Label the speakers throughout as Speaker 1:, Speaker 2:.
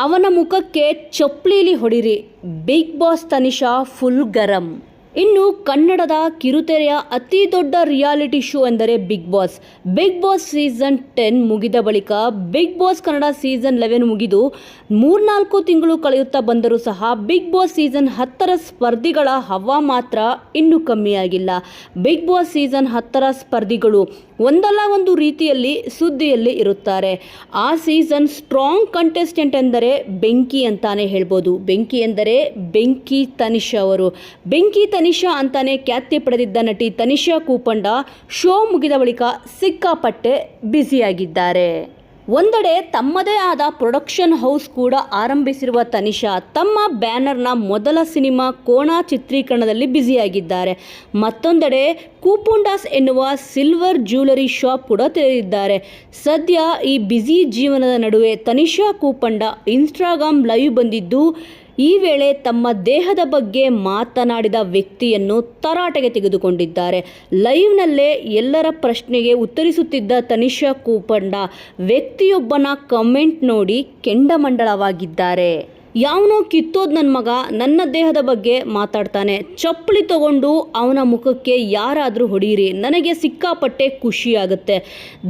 Speaker 1: ಅವನ ಮುಖಕ್ಕೆ ಚಪ್ಪಲಿಲಿ ಹೊಡಿರಿ. ಬಿಗ್ ಬಾಸ್ ತನಿಷಾ ಫುಲ್ ಗರಂ. ಇನ್ನು ಕನ್ನಡದ ಕಿರುತೆರೆಯ ಅತಿ ದೊಡ್ಡ ರಿಯಾಲಿಟಿ ಶೋ ಎಂದರೆ Bigg Boss. Bigg Boss season ten ಮುಗಿದ ಬಳಿಕ Bigg Boss Kannada season eleven ಮುಗಿದು ಮೂರ್ನಾಲ್ಕು ತಿಂಗಳು ಕಳೆಯುತ್ತಾ ಬಂದರೂ ಸಹ ಬಿಗ್ ಬಾಸ್ ಸೀಸನ್ ಹತ್ತರ ಸ್ಪರ್ಧಿಗಳ ಹವಾ ಮಾತ್ರ ಇನ್ನೂ ಕಮ್ಮಿಯಾಗಿಲ್ಲ. ಬಿಗ್ ಬಾಸ್ ಸೀಸನ್ ಹತ್ತರ ಸ್ಪರ್ಧಿಗಳು ಒಂದಲ್ಲ ಒಂದು ರೀತಿಯಲ್ಲಿ ಸುದ್ದಿಯಲ್ಲಿ ಇರುತ್ತಾರೆ. ಆ ಸೀಸನ್ ಸ್ಟ್ರಾಂಗ್ ಕಂಟೆಸ್ಟೆಂಟ್ ಎಂದರೆ ಬೆಂಕಿ ಅಂತಾನೆ ಹೇಳ್ಬೋದು. ಬೆಂಕಿ ಎಂದರೆ ಬೆಂಕಿ ತನಿಷ್ ಅವರು. ಬೆಂಕಿ ತನಿಷಾ ಅಂತಾನೆ ಖ್ಯಾತಿ ಪಡೆದಿದ್ದ ನಟಿ ತನಿಷಾ ಕೂಪಂಡ ಶೋ ಮುಗಿದ ಬಳಿಕ ಸಿಕ್ಕಾಪಟ್ಟೆ ಬ್ಯುಸಿಯಾಗಿದ್ದಾರೆ. ಒಂದೆಡೆ ತಮ್ಮದೇ ಆದ ಪ್ರೊಡಕ್ಷನ್ ಹೌಸ್ ಕೂಡ ಆರಂಭಿಸಿರುವ ತನಿಷಾ ತಮ್ಮ ಬ್ಯಾನರ್ನ ಮೊದಲ ಸಿನಿಮಾ ಕೋಣ ಚಿತ್ರೀಕರಣದಲ್ಲಿ ಬ್ಯುಸಿಯಾಗಿದ್ದಾರೆ. ಮತ್ತೊಂದೆಡೆ ಕೂಪುಂಡಾಸ್ ಎನ್ನುವ ಸಿಲ್ವರ್ ಜ್ಯುವೆಲರಿ ಶಾಪ್ ಕೂಡ ತೆರೆದಿದ್ದಾರೆ. ಸದ್ಯ ಈ ಬ್ಯುಸಿ ಜೀವನದ ನಡುವೆ ತನಿಷಾ ಕೂಪಂಡ ಇನ್ಸ್ಟಾಗ್ರಾಮ್ ಲೈವ್ ಬಂದಿದ್ದು ಈ ವೇಳೆ ತಮ್ಮ ದೇಹದ ಬಗ್ಗೆ ಮಾತನಾಡಿದ ವ್ಯಕ್ತಿಯನ್ನು ತರಾಟೆಗೆ ತೆಗೆದುಕೊಂಡಿದ್ದಾರೆ. ಲೈವ್ನಲ್ಲೇ ಎಲ್ಲರ ಪ್ರಶ್ನೆಗೆ ಉತ್ತರಿಸುತ್ತಿದ್ದ ತನಿಷಾ ಕೂಪಂಡ, ವ್ಯಕ್ತಿಯೊಬ್ಬನ ಕಮೆಂಟ್ ನೋಡಿ ಕೆಂಡಮಂಡಲವಾಗಿದ್ದಾರೆ. ಯಾವನೋ ಕಿತ್ತೋದ್ ನನ್ನ ಮಗ ನನ್ನ ದೇಹದ ಬಗ್ಗೆ ಮಾತಾಡ್ತಾನೆ. ಚಪ್ಪಲಿ ತಗೊಂಡು ಅವನ ಮುಖಕ್ಕೆ ಯಾರಾದರೂ ಹೊಡೀರಿ. ನನಗೆ ಸಿಕ್ಕಾಪಟ್ಟೆ ಖುಷಿಯಾಗುತ್ತೆ.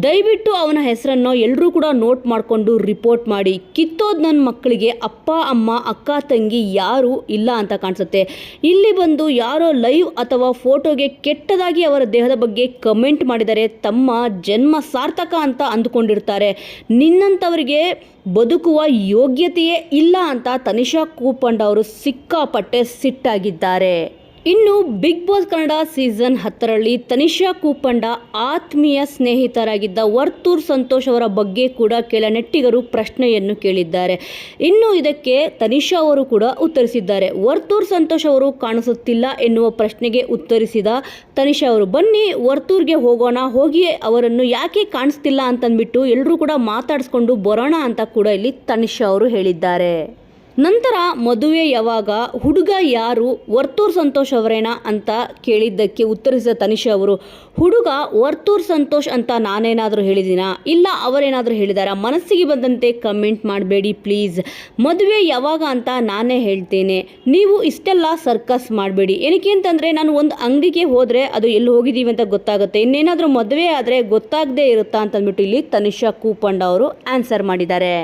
Speaker 1: ದಯವಿಟ್ಟು ಅವನ ಹೆಸರನ್ನು ಎಲ್ಲರೂ ಕೂಡ ನೋಟ್ ಮಾಡಿಕೊಂಡು ರಿಪೋರ್ಟ್ ಮಾಡಿ. ಕಿತ್ತೋದ್ ನನ್ನ ಮಕ್ಕಳಿಗೆ ಅಪ್ಪ, ಅಮ್ಮ, ಅಕ್ಕ, ತಂಗಿ ಯಾರು ಇಲ್ಲ ಅಂತ ಕಾಣಿಸುತ್ತೆ. ಇಲ್ಲಿ ಬಂದು ಯಾರೋ ಲೈವ್ ಅಥವಾ ಫೋಟೋಗೆ ಕೆಟ್ಟದಾಗಿ ಅವರ ದೇಹದ ಬಗ್ಗೆ ಕಮೆಂಟ್ ಮಾಡಿದರೆ ತಮ್ಮ ಜನ್ಮ ಸಾರ್ಥಕ ಅಂತ ಅಂದುಕೊಂಡಿರ್ತಾರೆ. ನಿನ್ನಂಥವರಿಗೆ ಬದುಕುವ ಯೋಗ್ಯತೆಯೇ ಇಲ್ಲ ಅಂತ ತನಿಷಾ ಕೂಪಂಡ್ ಅವರು ಸಿಕ್ಕಾಪಟ್ಟೆ ಸಿಟ್ಟಾಗಿದ್ದಾರೆ. ಇನ್ನು ಬಿಗ್ ಬಾಸ್ ಕನ್ನಡ ಸೀಸನ್ ಹತ್ತರಲ್ಲಿ ತನಿಷಾ ಕೂಪಂಡ ಆತ್ಮೀಯ ಸ್ನೇಹಿತರಾಗಿದ್ದ ವರ್ತೂರ್ ಸಂತೋಷ್ ಅವರ ಬಗ್ಗೆ ಕೂಡ ಕೆಲ ನೆಟ್ಟಿಗರು ಪ್ರಶ್ನೆಯನ್ನು ಕೇಳಿದ್ದಾರೆ. ಇನ್ನು ಇದಕ್ಕೆ ತನಿಷಾ ಅವರು ಕೂಡ ಉತ್ತರಿಸಿದ್ದಾರೆ. ವರ್ತೂರ್ ಸಂತೋಷ್ ಅವರು ಕಾಣಿಸುತ್ತಿಲ್ಲ ಎನ್ನುವ ಪ್ರಶ್ನೆಗೆ ಉತ್ತರಿಸಿದ ತನಿಷಾ ಅವರು, ಬನ್ನಿ ವರ್ತೂರ್ಗೆ ಹೋಗೋಣ, ಹೋಗಿ ಅವರನ್ನು ಯಾಕೆ ಕಾಣಿಸ್ತಿಲ್ಲ ಅಂತಂದ್ಬಿಟ್ಟು ಎಲ್ಲರೂ ಕೂಡ ಮಾತಾಡಿಸ್ಕೊಂಡು ಬರೋಣ ಅಂತ ಕೂಡ ಇಲ್ಲಿ ತನಿಷಾ ಅವರು ಹೇಳಿದ್ದಾರೆ. ನಂತರ ಮದುವೆ ಯಾವಾಗ ಹುಡುಗ ಯಾರು ವರ್ತೂರ್ ಸಂತೋಷ್ ಅವರೇನಾ ಅಂತ ಕೇಳಿದ್ದಕ್ಕೆ ಉತ್ತರಿಸಿದ ತನಿಷಾ ಅವರು, ಹುಡುಗ ವರ್ತೂರ್ ಸಂತೋಷ್ ಅಂತ ನಾನೇನಾದರೂ ಹೇಳಿದ್ದೀನಾ ಇಲ್ಲ, ಅವರೇನಾದರೂ ಹೇಳಿದಾರಾ? ಮನಸ್ಸಿಗೆ ಬಂದಂತೆ ಕಮೆಂಟ್ ಮಾಡಬೇಡಿ ಪ್ಲೀಸ್. ಮದುವೆ ಯಾವಾಗ ಅಂತ ನಾನೇ ಹೇಳ್ತೇನೆ. ನೀವು ಇಷ್ಟೆಲ್ಲ ಸರ್ಕಸ್ ಮಾಡಬೇಡಿ. ಏನಕ್ಕೆ ಅಂತಂದರೆ ನಾನು ಒಂದು ಅಂಗಡಿಗೆ ಹೋದರೆ ಅದು ಎಲ್ಲಿ ಹೋಗಿದ್ದೀವಿ ಅಂತ ಗೊತ್ತಾಗುತ್ತೆ. ಇನ್ನೇನಾದರೂ ಮದುವೆ ಆದರೆ ಗೊತ್ತಾಗದೇ ಇರುತ್ತಾ ಅಂತಂದ್ಬಿಟ್ಟು ಇಲ್ಲಿ ತನಿಷಾ ಕೂಪಂಡ ಅವರು ಆನ್ಸರ್ ಮಾಡಿದ್ದಾರೆ.